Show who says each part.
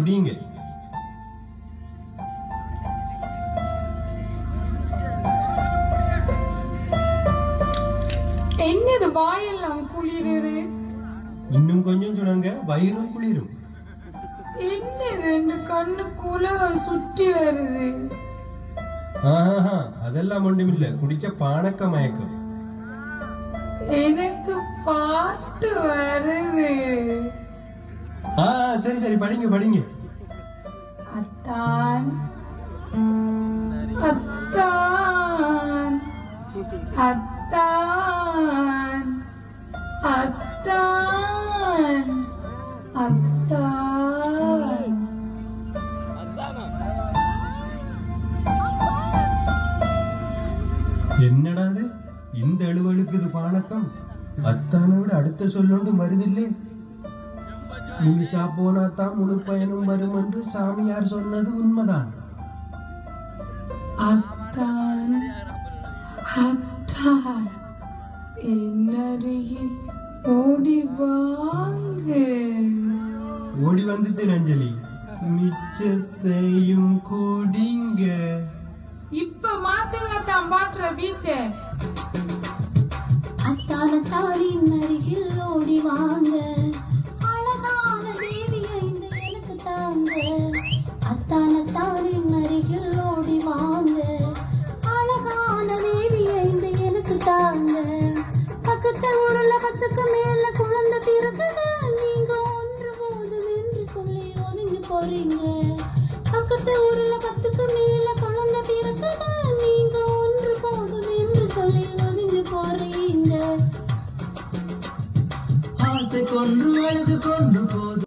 Speaker 1: குடியுங்க
Speaker 2: என்னது வாயெல்லாம் குளிருது?
Speaker 1: இன்னும் கொஞ்சம் சுடுங்க வயிறும் குளிரும்.
Speaker 2: என்னது இந்த கண்ணுக்குள்ள சுற்றி வருது?
Speaker 1: ஆஹா அதெல்லாம் ஒன்றுமில்ல குடிச்ச பானக்க மயக்கம்.
Speaker 2: எனக்கு பாட்டு வருது.
Speaker 1: ஆ சரி சரி படிங்க படிங்க.
Speaker 2: அத்தான். அத்தான். அத்தான். அத்தான். அத்தான்.
Speaker 1: என்னடா இது? இந்த எழுவழுக்கு இது பானக்கம். அத்தானை விட அடுத்த சொல்லொண்டு வருதில்லே நிமிஷா போனா தான் முழு பயனும் வரும் என்று சாமியார் சொன்னது உண்மைதான்.
Speaker 2: அத்தான் அத்தான் என்னருகில் ஓடி வாங்க.
Speaker 1: ஓடி வந்துட்டேன் அஞ்சலி. மிச்சத்தையும் கூடிங்க.
Speaker 2: இப்ப மாத்துங்க தான் பாட்டுற வீட்டை.
Speaker 3: பக்கத்து ஊர்ல பத்துக்கு மேல குழந்தை பிறக்குது நீங்க ஒன்று என்று சொல்லி ஒதுங்கி பக்கத்து ஊர்ல பத்துக்கு மேல குழந்தை பிறக்குது நீங்க ஒன்று போதும் என்று சொல்லி ஒதுங்கி போறீங்க. ஆசை கொன்று அழகு கொன்று